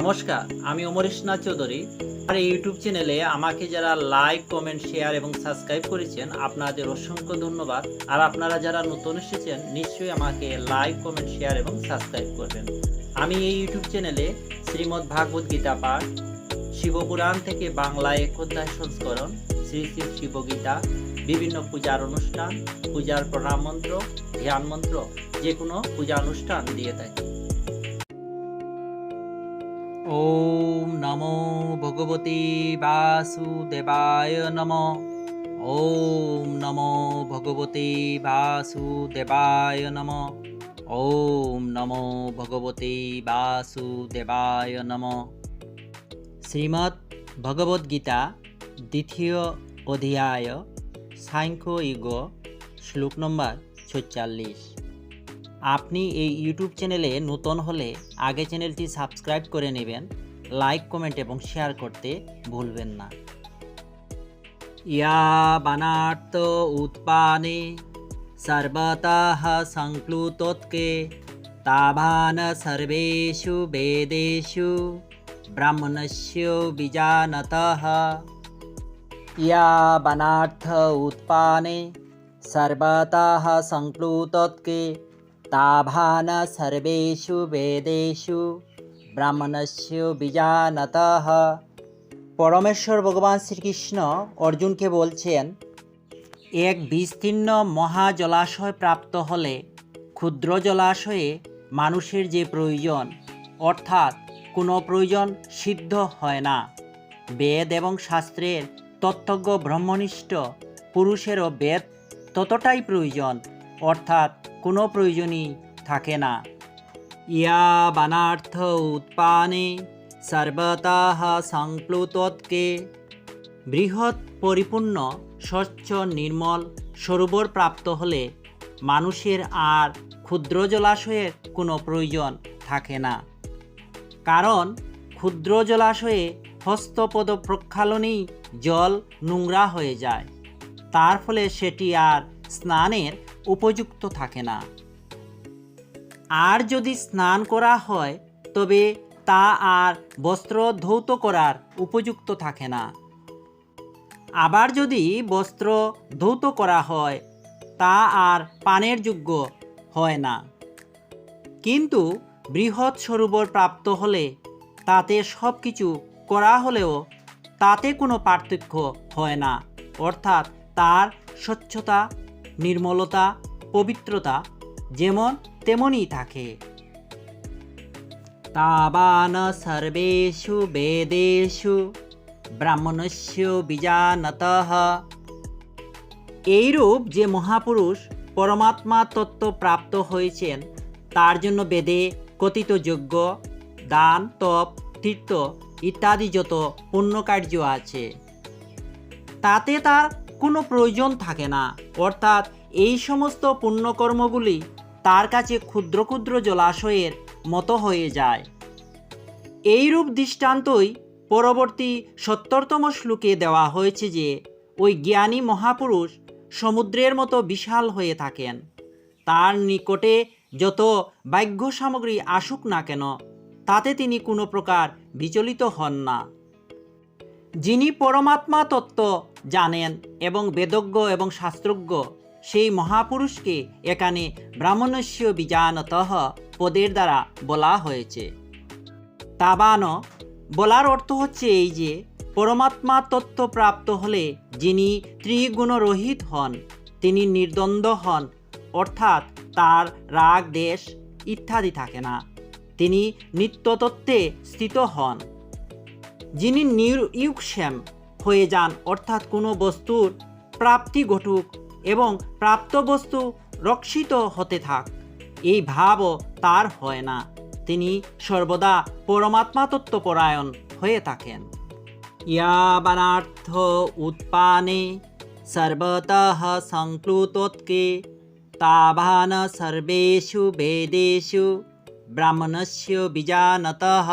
নমস্কার, আমি অমর ইসনাথ চৌধুরী আর ইউটিউব চ্যানেলে আমাকে যারা লাইক, কমেন্ট, শেয়ার এবং সাবস্ক্রাইব করেছেন, আপনাদের অসংখ্য ধন্যবাদ। আর আপনারা যারা নতুন এসেছেন, নিশ্চয়ই আমাকে লাইক, কমেন্ট, শেয়ার এবং সাবস্ক্রাইব করবেন। আমি এই ইউটিউব চ্যানেলে শ্রীমদ্ ভাগবত গীতা পাঠ, শিবপুরাণ থেকে বাংলায় এক অধ্যায় সংস্করণ, শ্রী শ্রী শিবগীতা, বিভিন্ন পূজার অনুষ্ঠান, পূজার প্রণাম মন্ত্র, ধ্যান মন্ত্র যে কোনো পূজা অনুষ্ঠান দিয়ে থাকি। ওম নমো ভগবতে বাসুদেবায় নম। ওম নমো ভগবতে বাসুদেবায় নম। ওম নমো ভগবতে বাসুদেবায় নম। শ্রীমদ্ ভগবদ গীতা দ্বিতীয় অধ্যায়, সাংখ্য ইগ, শ্লোক নম্বর ছচল্লিশ আপনি এই ইউটিউব চ্যানেলে নতুন হলে আগে চ্যানেলটি সাবস্ক্রাইব করে নেবেন লাইক কমেন্ট এবং শেয়ার করতে ভুলবেন না। ইয়া বানার্থ উৎপানে সর্বতঃ সংক্লুতোৎকে তাভান সর্বেষু বেদেষু ব্রাহ্মণস্য বিজানতঃ। ইয়া বানার্থ উৎপানে সর্বতঃ সংক্লুতোৎকে তাভান সর্বেষু বেদেষু ব্রাহ্মণস্য বিজানত পরমেশ্বর ভগবান শ্রীকৃষ্ণ অর্জুনকে বলছেন, এক বিস্তীর্ণ মহা জলাশয় প্রাপ্ত হলে ক্ষুদ্র জলাশয়ে মানুষের যে প্রয়োজন, অর্থাৎ কোনো প্রয়োজন সিদ্ধ হয় না। বেদ এবং শাস্ত্রের তত্ত্বজ্ঞ ব্রহ্মনিষ্ঠ পুরুষেরও বেদ ততটাই প্রয়োজন, অর্থাৎ কোনো প্রয়োজনই থাকে না। ইয়া বানার্থ উৎপানে সর্বতঃ সংপ্লুতোৎকে বৃহৎ পরিপূর্ণ স্বচ্ছ নির্মল সরোবর প্রাপ্ত হলে মানুষের আর ক্ষুদ্র জলাশয়ের কোনো প্রয়োজন থাকে না। কারণ ক্ষুদ্র জলাশয়ে হস্তপদ প্রক্ষালনেই জল নোংরা হয়ে যায়। তার ফলে সেটি আর স্নানের উপযুক্ত থাকে না। আর যদি স্নান করা হয়, তবে তা আর বস্ত্র ধৌত করার উপযুক্ত থাকে না। আবার যদি বস্ত্র ধৌত করা হয়, তা আর পানের যোগ্য হয় না। কিন্তু বৃহৎ সরোবর প্রাপ্ত হলে তাতে সব কিছু করা হলেও তাতে কোনো পার্থক্য হয় না, অর্থাৎ তার স্বচ্ছতা নির্মলতা, পবিত্রতা যেমন তেমনই থাকে। তাবান সর্বেষু বেদেষু ব্রাহ্মণস্য বিজানতঃ। এইরূপ যে মহাপুরুষ পরমাত্মা তত্ত্ব প্রাপ্ত হয়েছেন, তার জন্য বেদে কথিত যজ্ঞ, দান, তপ, তীর্থ ইত্যাদি যত পুণ্যকার্য আছে, তাতে তার কোনো প্রয়োজন থাকে না। অর্থাৎ এই সমস্ত পুণ্যকর্মগুলি তার কাছে ক্ষুদ্র ক্ষুদ্র জলাশয়ের মতো হয়ে যায়। এইরূপ দৃষ্টান্তই পরবর্তী সত্তরতম শ্লোকে দেওয়া হয়েছে যে, ওই জ্ঞানী মহাপুরুষ সমুদ্রের মতো বিশাল হয়ে থাকেন। তার নিকটে যত বাহ্য সামগ্রী আসুক না কেন, তাতে তিনি কোনো প্রকার বিচলিত হন না। যিনি পরমাত্মা তত্ত্ব জানেন এবং বেদজ্ঞ এবং শাস্ত্রজ্ঞ, সেই মহাপুরুষকে এখানে ব্রাহ্মণস্য বিজানতঃ পদের দ্বারা বলা হয়েছে। তাবান, বলার অর্থ হচ্ছে এই যে, পরমাত্মা তত্ত্ব প্রাপ্ত হলে যিনি ত্রিগুণরহিত হন, তিনি নির্দ্বন্দ্ব হন, অর্থাৎ তার রাগ, দেশ ইত্যাদি থাকে না। তিনি নিত্যতত্ত্বে স্থিত হন। যিনি নির্যুক্ষেম হয়ে যান, অর্থাৎ কোনো বস্তুর প্রাপ্তি ঘটুক এবং প্রাপ্ত বস্তু রক্ষিত হতে থাক। এই ভাবও তার হয় না। তিনি সর্বদা পরমাত্মা তত্ত্বপরায়ণ হয়ে থাকেন। ইয়াবানার্থ উৎপানে সর্বতঃ সংক্লুতোৎকে তাভান সর্বেষু বেদেষু ব্রাহ্মণস্য বিজানতঃ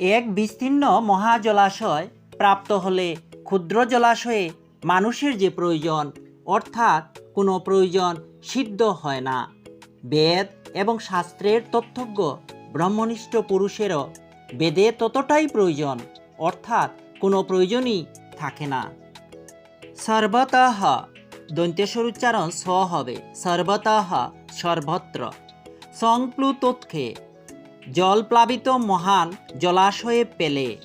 এক বিস্তীর্ণ মহাজলাশয় প্রাপ্ত হলে ক্ষুদ্র জলাশয়ে মানুষের যে প্রয়োজন, অর্থাৎ কোনো প্রয়োজন সিদ্ধ হয় না। বেদ এবং শাস্ত্রের তথ্যজ্ঞ ব্রহ্মনিষ্ঠ পুরুষেরও বেদে ততটাই প্রয়োজন, অর্থাৎ কোনো প্রয়োজনই থাকে না। সর্বতঃ দন্তেশ্বর উচ্চারণ স হবে, সর্বতঃ সর্বত্র। সংপ্লুতোৎকে জলপ্লাবিত মহান জলাশয়ে পেলে।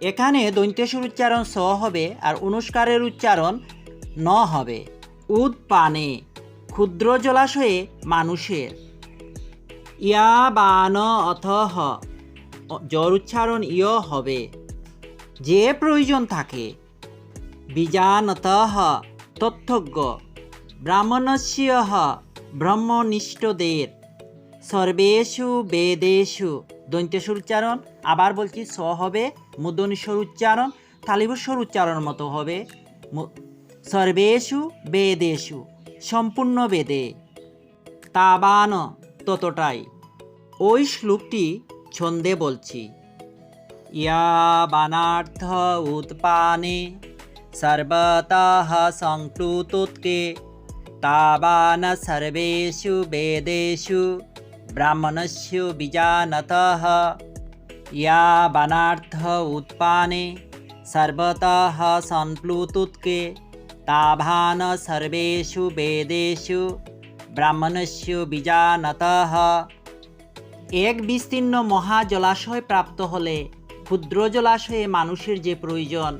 এখানে দন্তেশ্বর উচ্চারণ স হবে আর অনুষ্কারের উচ্চারণ ন হবে। উদ পানে, ক্ষুদ্র জলাশয়ে মানুষের। ইয়া বান অথহ জর উচ্চারণ ইয় হবে। যে প্রয়োজন থাকে। বিজানত তথ্যজ্ঞ। ব্রাহ্মণস্য ব্রহ্মনিষ্ঠদের। সর্বেষু বেদেষু। দন্তেশ্বর উচ্চারণ আবার বলছি স হবে মুদনীশ্বর উচ্চারণ তালিবস্বর উচ্চারণ মতো হবে। সর্বেষু বেদেষু, সম্পূর্ণ বেদে। তাবান, ততটাই। ওই শ্লোকটি ছন্দে বলছি। ইয়া বানার্থ উৎপানে সর্বতঃ সংপ্লুতোৎকে তাবান সর্বেষু বেদেষু। ব্রাহ্মণস্য বিজানতঃ ইয়া বানার্থ উৎপানে সর্বতঃ সংপ্লুতোৎকে তাভান সর্বেষু বেদেষু ব্রাহ্মণস্য বিজানতঃ এক বিস্তীর্ণ মহা জলাশয় প্রাপ্ত হলে ক্ষুদ্র জলাশয়ে মানুষের যে প্রয়োজন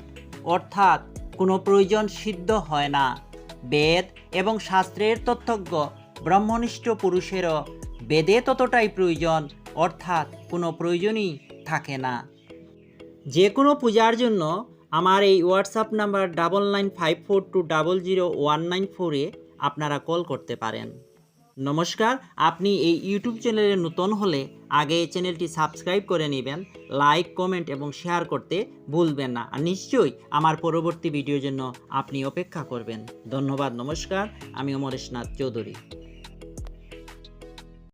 অর্থাৎ কোনো প্রয়োজন সিদ্ধ হয় না বেদ এবং শাস্ত্রের তত্ত্বজ্ঞ ব্রহ্মনিষ্ঠ পুরুষেরও বেদে ততটাই প্রয়োজন, অর্থাৎ কোনো প্রয়োজনই থাকে না। যে কোনো পূজার জন্য আমার এই WhatsApp number double nine five four two double zero one nine ফোরে আপনারা কল করতে পারেন। নমস্কার, আপনি এই ইউটিউব চ্যানেলে নতুন হলে আগে এই চ্যানেলটি সাবস্ক্রাইব করে নেবেন, লাইক, কমেন্ট এবং শেয়ার করতে ভুলবেন না। আর নিশ্চয়ই আমার পরবর্তী ভিডিওর জন্য আপনি অপেক্ষা করবেন। ধন্যবাদ, নমস্কার, আমি অমরেশনাথ চৌধুরী।